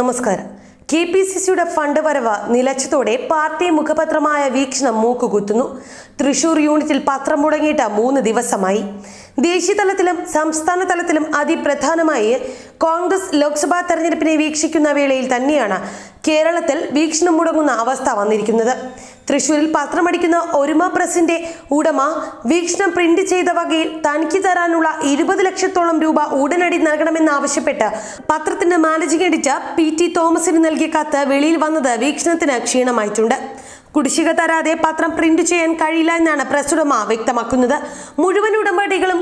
നമസ്കാരം. K P C സിയുടെ fund വരവ് നിലച്ചതോടെ പാർട്ടി മുഖപത്രമായ വീക്ഷണം മൂക്കുകുത്തുന്നു. തൃശൂർ യൂണിറ്റിൽ പത്രം മുടങ്ങിയിട്ട് മൂന്ന് ദിവസമായി. ദേശീയ തലത്തിലും സംസ്ഥാന തലത്തിലും അതിപ്രധാനമായി കോൺഗ്രസ് ലോക്സഭാ തെരഞ്ഞെടുപ്പിനെ വീക്ഷിക്കുന്ന വേളയിൽ തന്നെയാണ് കേരളത്തിൽ വീക്ഷണം മുടങ്ങുന്ന അവസ്ഥ വന്നിരിക്കുന്നത്. തൃശൂരിൽ പത്രമടിക്കുന്ന ഒരുമ പ്രസിന്റെ ഉടമ വീക്ഷണം പ്രിന്റ് ചെയ്ത വകയിൽ തനിക്ക് തരാനുള്ള ഇരുപത് ലക്ഷത്തോളം രൂപ ഉടനടി നൽകണമെന്നാവശ്യപ്പെട്ട് പത്രത്തിന്റെ മാനേജിംഗ് എഡിറ്റർ പി ടി തോമസിന് നൽകിയ കത്ത് വെളിയിൽ വന്നത് വീക്ഷണത്തിന് ക്ഷീണമായിട്ടുണ്ട്. കുടിശ്ശിക തരാതെ പത്രം പ്രിന്റ് ചെയ്യാൻ കഴിയില്ല എന്നാണ് പ്രസ് ഉടമ വ്യക്തമാക്കുന്നത്. മുഴുവൻ ഉടമ്പടികളും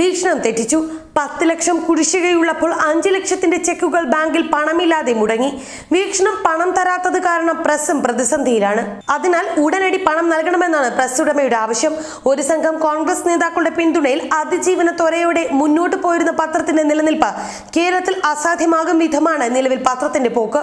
വീക്ഷണം തെറ്റിച്ചു. പത്ത് ലക്ഷം കുടിശ്ശികയുള്ളപ്പോൾ അഞ്ച് ലക്ഷത്തിന്റെ ചെക്കുകൾ ബാങ്കിൽ പണമില്ലാതെ മുടങ്ങി. വീക്ഷണം പണം തരാത്തത് കാരണം പ്രസും പ്രതിസന്ധിയിലാണ്. അതിനാൽ ഉടനടി പണം നൽകണമെന്നാണ് പ്രസ് ഉടമയുടെ ആവശ്യം. ഒരു സംഘം കോൺഗ്രസ് നേതാക്കളുടെ പിന്തുണയിൽ അതിജീവന ത്വരയോടെ മുന്നോട്ട് പോയിരുന്ന പത്രത്തിന്റെ നിലനിൽപ്പ് കേരളത്തിൽ അസാധ്യമാകും വിധമാണ് നിലവിൽ പത്രത്തിന്റെ പോക്ക്.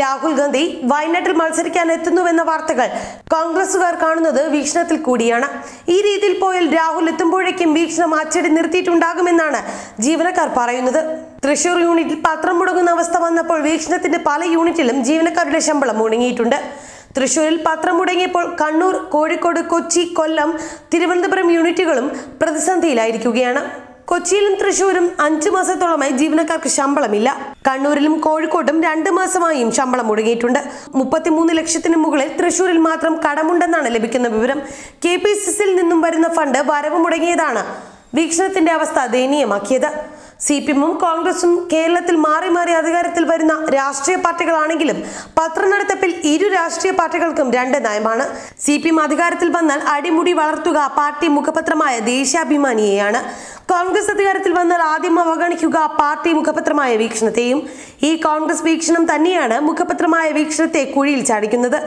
രാഹുൽ ഗാന്ധി വയനാട്ടിൽ മത്സരിക്കാൻ എത്തുന്നുവെന്ന വാർത്തകൾ കോൺഗ്രസുകാർ കാണുന്നത് വീക്ഷണത്തിൽ കൂടിയാണ്. ഈ രീതിയിൽ പോയാൽ രാഹുൽ എത്തുമ്പോഴേക്കും വീക്ഷണം അച്ചടി നിർത്തിയിട്ടുണ്ടാകുമെന്നാണ് ജീവനക്കാർ പറയുന്നത്. തൃശൂർ യൂണിറ്റിൽ പത്രം മുടങ്ങുന്ന അവസ്ഥ വന്നപ്പോൾ വീക്ഷണത്തിന്റെ പല യൂണിറ്റിലും ജീവനക്കാരുടെ ശമ്പളം മുടങ്ങിയിട്ടുണ്ട്. തൃശൂരിൽ പത്രം മുടങ്ങിയപ്പോൾ കണ്ണൂർ കോഴിക്കോട് കൊച്ചി കൊല്ലം തിരുവനന്തപുരം യൂണിറ്റുകളും പ്രതിസന്ധിയിലായിരിക്കുകയാണ്. കൊച്ചിയിലും തൃശൂരും അഞ്ചു മാസത്തോളമായി ജീവനക്കാർക്ക് ശമ്പളമില്ല. കണ്ണൂരിലും കോഴിക്കോട്ടും രണ്ട് മാസമായും ശമ്പളം മുടങ്ങിയിട്ടുണ്ട്. മുപ്പത്തിമൂന്ന് ലക്ഷത്തിന് മുകളിൽ തൃശൂരിൽ മാത്രം കടമുണ്ടെന്നാണ് ലഭിക്കുന്ന വിവരം. കെ നിന്നും വരുന്ന ഫണ്ട് വരവ് മുടങ്ങിയതാണ്. വീക്ഷണത്തിന്റെ അവസ്ഥ ദയനീയമാക്കിയത്. സി പി എമ്മും കോൺഗ്രസും കേരളത്തിൽ മാറി മാറി അധികാരത്തിൽ വരുന്ന രാഷ്ട്രീയ പാർട്ടികളാണെങ്കിലും പത്രനടത്തിപ്പിൽ ഇരു രാഷ്ട്രീയ പാർട്ടികൾക്കും രണ്ട് നയമാണ്. സി പി എം അധികാരത്തിൽ വന്നാൽ അടിമുടി വളർത്തുക പാർട്ടി മുഖപത്രമായ ദേശാഭിമാനിയെയാണ്. കോൺഗ്രസ് അധികാരത്തിൽ വന്നാൽ ആദ്യം അവഗണിക്കുക പാർട്ടി മുഖപത്രമായ വീക്ഷണത്തെയും. ഈ കോൺഗ്രസ് വീക്ഷണം തന്നെയാണ് മുഖപത്രമായ വീക്ഷണത്തെ കുഴിയിൽ ചാടിക്കുന്നത്.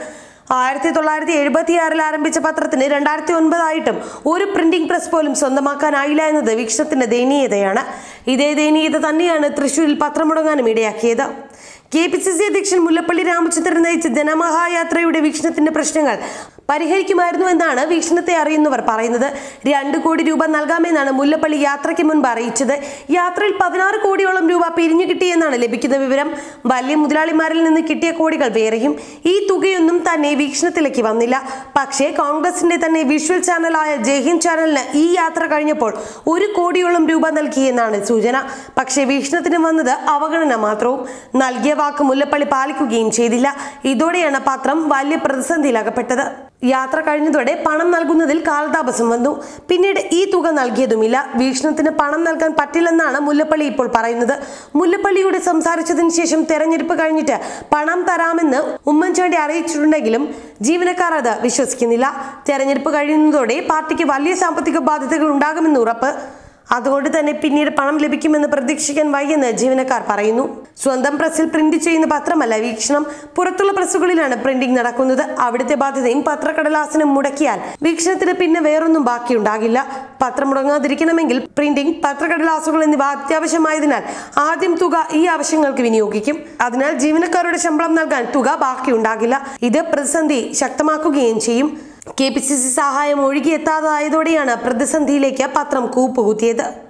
ആയിരത്തി തൊള്ളായിരത്തി എഴുപത്തിയാറിൽ ആരംഭിച്ച പത്രത്തിന് രണ്ടായിരത്തി ഒൻപതായിട്ടും ഒരു പ്രിന്റിംഗ് പ്രസ് പോലും സ്വന്തമാക്കാനായില്ല എന്നത് വീക്ഷണത്തിന്റെ ദയനീയതയാണ്. ഇതേ ദയനീയത തന്നെയാണ് തൃശൂരിൽ പത്രം മുടങ്ങാനും ഇടയാക്കിയത്. കെ പി സി സി അധ്യക്ഷൻ മുല്ലപ്പള്ളി രാമചന്ദ്രൻ നയിച്ച ജനമഹായാത്രയുടെ വീക്ഷണത്തിന്റെ പ്രശ്നങ്ങൾ പരിഹരിക്കുമായിരുന്നു എന്നാണ് വീക്ഷണത്തെ അറിയുന്നവർ പറയുന്നത്. രണ്ട് കോടി രൂപ നൽകാമെന്നാണ് മുല്ലപ്പള്ളി യാത്രയ്ക്ക് മുൻപ് അറിയിച്ചത്. യാത്രയിൽ പതിനാറ് കോടിയോളം രൂപ പിരിഞ്ഞു കിട്ടിയെന്നാണ് ലഭിക്കുന്ന വിവരം. വലിയ മുതലാളിമാരിൽ നിന്ന് കിട്ടിയ കോടികൾ വേറെയും. ഈ തുകയൊന്നും തന്നെ വീക്ഷണത്തിലേക്ക് വന്നില്ല. പക്ഷേ കോൺഗ്രസിന്റെ തന്നെ വിഷ്വൽ ചാനലായ ജയ്ഹിന്ദ് ചാനലിന് ഈ യാത്ര കഴിഞ്ഞപ്പോൾ ഒരു കോടിയോളം രൂപ നൽകിയെന്നാണ് സൂചന. പക്ഷേ വീക്ഷണത്തിന് വന്നത് അവഗണന മാത്രവും. നൽകിയ വാക്ക് മുല്ലപ്പള്ളി പാലിക്കുകയും ചെയ്തില്ല. ഇതോടെയാണ് പത്രം വലിയ പ്രതിസന്ധിയിലകപ്പെട്ടത്. യാത്ര കഴിഞ്ഞതോടെ പണം നൽകുന്നതിൽ കാലതാപസം വന്നു. പിന്നീട് ഈ തുക നൽകിയതുമില്ല. വീക്ഷണത്തിന് പണം നൽകാൻ പറ്റില്ലെന്നാണ് മുല്ലപ്പള്ളി ഇപ്പോൾ പറയുന്നത്. മുല്ലപ്പള്ളിയോട് സംസാരിച്ചതിന് ശേഷം തെരഞ്ഞെടുപ്പ് കഴിഞ്ഞിട്ട് പണം തരാമെന്ന് ഉമ്മൻചാണ്ടി അറിയിച്ചിട്ടുണ്ടെങ്കിലും ജീവനക്കാർ അത് വിശ്വസിക്കുന്നില്ല. തെരഞ്ഞെടുപ്പ് കഴിയുന്നതോടെ പാർട്ടിക്ക് വലിയ സാമ്പത്തിക ബാധ്യതകൾ ഉണ്ടാകുമെന്ന് ഉറപ്പ്. അതുകൊണ്ട് തന്നെ പിന്നീട് പണം ലഭിക്കുമെന്ന് പ്രതീക്ഷിക്കാൻ വയ്യെന്ന് ജീവനക്കാർ പറയുന്നു. സ്വന്തം പ്രസ്സിൽ പ്രിന്റ് ചെയ്യുന്ന പത്രമല്ല വീക്ഷണം. പുറത്തുള്ള പ്രസ്സുകളിലാണ് പ്രിന്റിംഗ് നടക്കുന്നത്. അവിടുത്തെ ബാധ്യതയും പത്രക്കടലാസിനും മുടക്കിയാൽ വീക്ഷണത്തിന് പിന്നെ വേറൊന്നും ബാക്കിയുണ്ടാകില്ല. പത്രം മുടങ്ങാതിരിക്കണമെങ്കിൽ പ്രിന്റിംഗ് പത്രക്കടലാസുകൾ എന്നിവ അത്യാവശ്യമായതിനാൽ ആദ്യം തുക ഈ ആവശ്യങ്ങൾക്ക് വിനിയോഗിക്കും. അതിനാൽ ജീവനക്കാരുടെ ശമ്പളം നൽകാൻ തുക ബാക്കിയുണ്ടാകില്ല. ഇത് പ്രതിസന്ധി ശക്തമാക്കുകയും ചെയ്യും. കെ പി സി സി സഹായം ഒഴുകിയെത്താതായതോടെയാണ് പ്രതിസന്ധിയിലേക്ക് പത്രം കൂപ്പുകുത്തിയത്